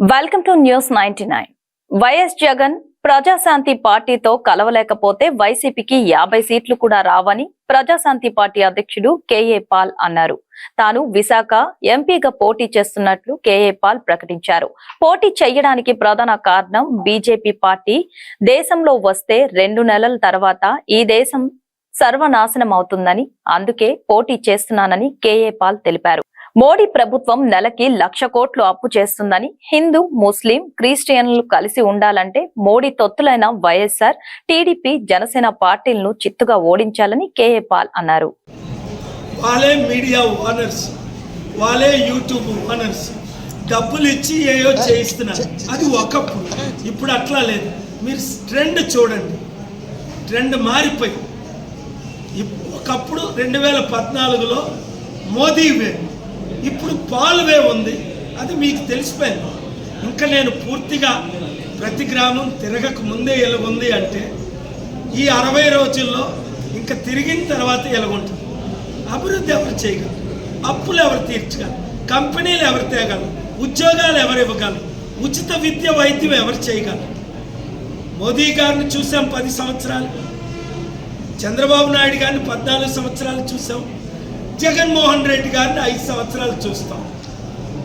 Welcome to news ninety nine YS Jagan Prajashanti పార్టీతో కలవలేకపోతే వైసీపీకి యాభై సీట్లు కూడా రావని ప్రజాశాంతి పార్టీ అధ్యక్షుడు కేఏ పాల్ అన్నారు. తాను విశాఖ ఎంపీగా పోటీ చేస్తున్నట్లు కేఏ పాల్ ప్రకటించారు. పోటీ చేయడానికి ప్రధాన కారణం బీజేపీ పార్టీ. దేశంలో వస్తే రెండు నెలల తర్వాత ఈ దేశం సర్వనాశనం అవుతుందని అందుకే పోటీ చేస్తున్నానని కేఏ పాల్ తెలిపారు. మోడీ ప్రభుత్వం నెలకి లక్ష కోట్లు అప్పు చేస్తుందని హిందూ ముస్లిం క్రిస్టియన్లు కలిసి ఉండాలంటే మోడీ తొత్తులైన వైఎస్ఆర్ టీడీపీ జనసేన పార్టీలను చిత్తుగా ఓడించాలని కేఏ పాల్ అన్నారు. వాళ్ళే మీడియా ఓనర్స్ వాళ్ళే యూట్యూబ్ ఓనర్స్. డబ్బులు ఇచ్చి ఏయో చేయిస్తున్నారు. అది ఒకప్పుడు. ఇప్పుడు అట్లా లేదు. మీరు ట్రెండ్ చూడండి. ట్రెండ్ మారిపోయి ఒకప్పుడు రెండు వేల పద్నాలుగులో మోదీ వే ఇప్పుడు పాలువే ఉంది. అది మీకు తెలిసిపోయింది. ఇంకా నేను పూర్తిగా ప్రతి గ్రామం తిరగక ముందే ఎలాగుంది అంటే ఈ అరవై రోజుల్లో ఇంకా తిరిగిన తర్వాత ఎలాగుంటుంది. అభివృద్ధి ఎవరు చేయగలరు? అప్పులు ఎవరు తీర్చగలరు? కంపెనీలు ఎవరు తేగలరు? ఉద్యోగాలు ఎవరు ఇవ్వగలరు? ఉచిత విద్య వైద్యం ఎవరు చేయగలరు? మోదీ గారిని చూసాం పది సంవత్సరాలు. చంద్రబాబు నాయుడు గారిని పద్నాలుగు సంవత్సరాలు చూసాం. జగన్మోహన్ రెడ్డి గారిని ఐదు సంవత్సరాలు చూస్తాం.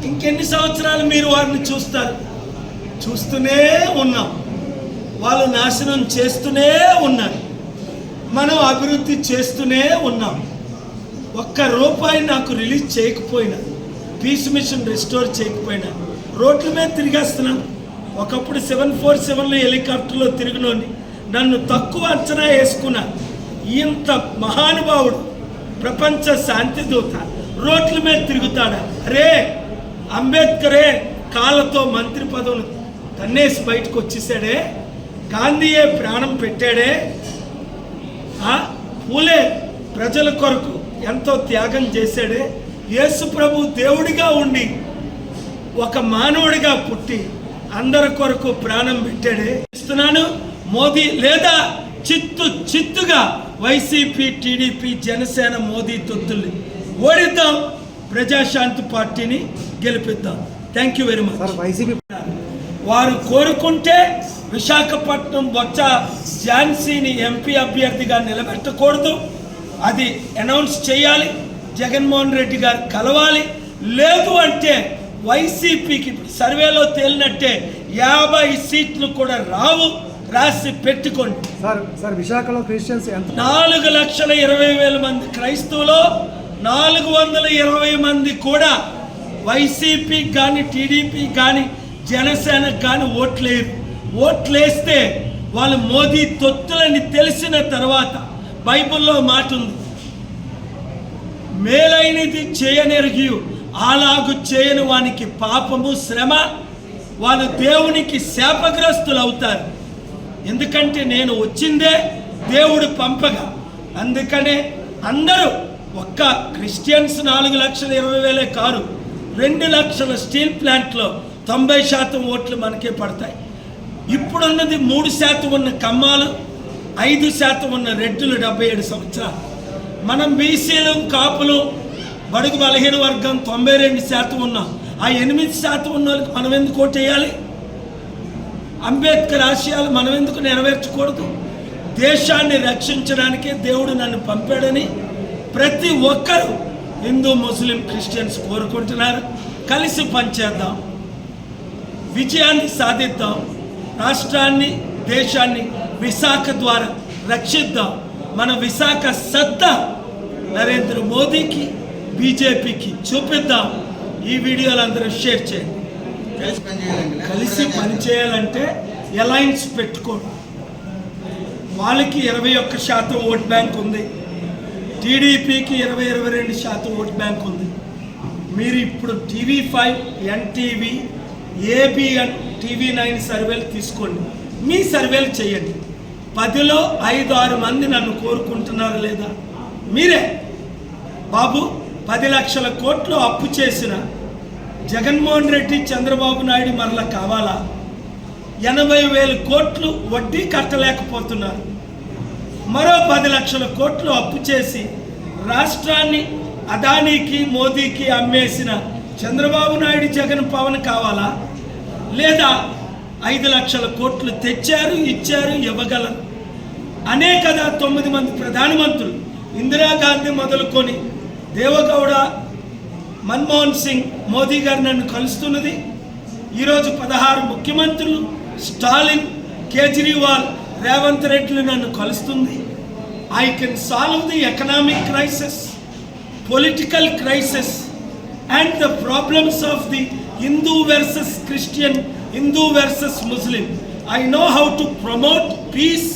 ఇంకెన్ని సంవత్సరాలు మీరు వారిని చూస్తారు? చూస్తూనే ఉన్నాం. వాళ్ళు నాశనం చేస్తూనే ఉన్నారు. మనం అభివృద్ధి చేస్తూనే ఉన్నాం. ఒక్క రూపాయి నాకు రిలీజ్ చేయకపోయినా పీస్ మిషన్ రిస్టోర్ చేయకపోయినా రోడ్ల మీద తిరిగేస్తున్నాం. ఒకప్పుడు సెవెన్ ఫోర్ సెవెన్లో హెలికాప్టర్లో తిరిగినోని నన్ను తక్కువ అంచనా వేసుకున్నా ఇంత మహానుభావుడు ప్రపంచ శాంతి దూత రోడ్ల మీద తిరుగుతాడా. అరే అంబేద్కరే కాళ్ళతో మంత్రి పదవులు తన్నేసి బయటకు వచ్చేసాడే. గాంధీయే ప్రాణం పెట్టాడే. ఆ పూలే ప్రజల కొరకు ఎంతో త్యాగం చేశాడే. యేసు ప్రభు దేవుడిగా ఉండి ఒక మానవుడిగా పుట్టి అందరి కొరకు ప్రాణం పెట్టాడే. ఇస్తున్నాను మోదీ లేదా చిత్తు చిత్తుగా వైసీపీ టీడీపీ జనసేన మోదీ తొత్తుల్ని ఓడిద్దాం. ప్రజాశాంతి పార్టీని గెలిపిద్దాం. Thank you very much YCP వారు కోరుకుంటే విశాఖపట్నం బొత్స ఝాన్సీని ఎంపీ అభ్యర్థిగా నిలబెట్టకూడదు. అది అనౌన్స్ చేయాలి. జగన్మోహన్ రెడ్డి గారు కలవాలి. లేదు అంటే వైసీపీకి సర్వేలో తేలినట్టే యాభై సీట్లు కూడా రావు. రాసి పెట్టుకోండి. సార్ సార్ విశాఖలో క్రిస్టియన్స్ ఎంత? నాలుగు లక్షల ఇరవై వేల మంది క్రైస్తవులు నాలుగు వందల ఇరవై మంది కూడా వైసీపీ కానీ టీడీపీ కానీ జనసేనకు కానీ ఓట్లేరు. ఓట్లేస్తే వాళ్ళు మోదీ తొత్తులని తెలిసిన తర్వాత బైబిల్లో మాట ఉంది. మేలైనది చేయనెరిగి అలాగు చేయని వానికి పాపము శ్రమ వాళ్ళు దేవునికి శాపగ్రస్తులు అవుతారు. ఎందుకంటే నేను వచ్చిందే దేవుడు పంపగా. అందుకనే అందరూ ఒక్క క్రిస్టియన్స్ నాలుగు లక్షల ఇరవై వేలే కారు. రెండు లక్షల స్టీల్ ప్లాంట్లో తొంభై శాతం ఓట్లు మనకే పడతాయి. ఇప్పుడున్నది మూడు శాతం ఉన్న కమ్మాలు ఐదు శాతం ఉన్న రెడ్డులు డెబ్బై ఏడు సంవత్సరాలు. మనం బీసీలు కాపులు బడుగు బలహీన వర్గం తొంభై రెండు శాతం ఉన్నాం ఆ ఎనిమిది శాతం ఉన్న వాళ్ళకి మనం ఎందుకు ఓటేయాలి అంబేద్కర్ ఆశయాలు మనం ఎందుకు నెరవేర్చకూడదు? దేశాన్ని రక్షించడానికే దేవుడు నన్ను పంపాడని ప్రతి ఒక్కరూ హిందూ ముస్లిం క్రిస్టియన్స్ కోరుకుంటున్నారు. కలిసి పనిచేద్దాం. విజయాన్ని సాధిద్దాం. రాష్ట్రాన్ని దేశాన్ని విశాఖ ద్వారా రక్షిద్దాం. మన విశాఖ సత్తా నరేంద్ర మోదీకి బీజేపీకి చూపిద్దాం. ఈ వీడియోలు అందరూ షేర్ చేయండి. కలిసి పనిచేయాలంటే అలయన్స్ పెట్టుకోండి. వాళ్ళకి ఇరవై ఒక్క శాతం ఓట్ బ్యాంక్ ఉంది. టీడీపీకి ఇరవై ఇరవై రెండు శాతం ఓట్ బ్యాంక్ ఉంది. మీరు ఇప్పుడు TV five NTV ABN TV nine సర్వేలు తీసుకోండి. మీ సర్వేలు చేయండి. పదిలో ఐదు ఆరు మంది నన్ను కోరుకుంటున్నారు లేదా? మీరే. బాబు పది లక్షల కోట్లు అప్పు చేసిన జగన్మోహన్ రెడ్డి చంద్రబాబు నాయుడు మరల కావాలా? ఎనభై వేల కోట్లు వడ్డీ కట్టలేకపోతున్నారు. మరో పది లక్షల కోట్లు అప్పు చేసి రాష్ట్రాన్ని అదానీకి మోదీకి అమ్మేసిన చంద్రబాబు నాయుడు జగన్ పవన్ కావాలా? లేదా ఐదు లక్షల కోట్లు తెచ్చారు ఇచ్చారు ఇవ్వగలరు? అనే కదా తొమ్మిది మంది ప్రధానమంత్రులు ఇందిరాగాంధీ మొదలుకొని దేవగౌడ మన్మోహన్ సింగ్ మోదీ గారు నన్ను కలుస్తున్నది. ఈరోజు పదహారు ముఖ్యమంత్రులు స్టాలిన్ కేజ్రీవాల్ రేవంత్ రెడ్డిలు నన్ను కలుస్తుంది. I can solve the economic crisis political crisis and the problems of the Hindu versus Christian Hindu versus Muslim I know how to promote peace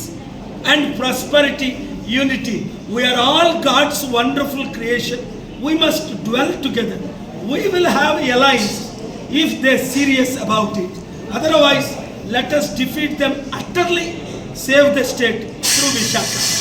and prosperity unity we are all God's wonderful creation. We must dwell together. We will have alliance if they're serious about it. Otherwise, let us defeat them utterly, save the state through Vishaka.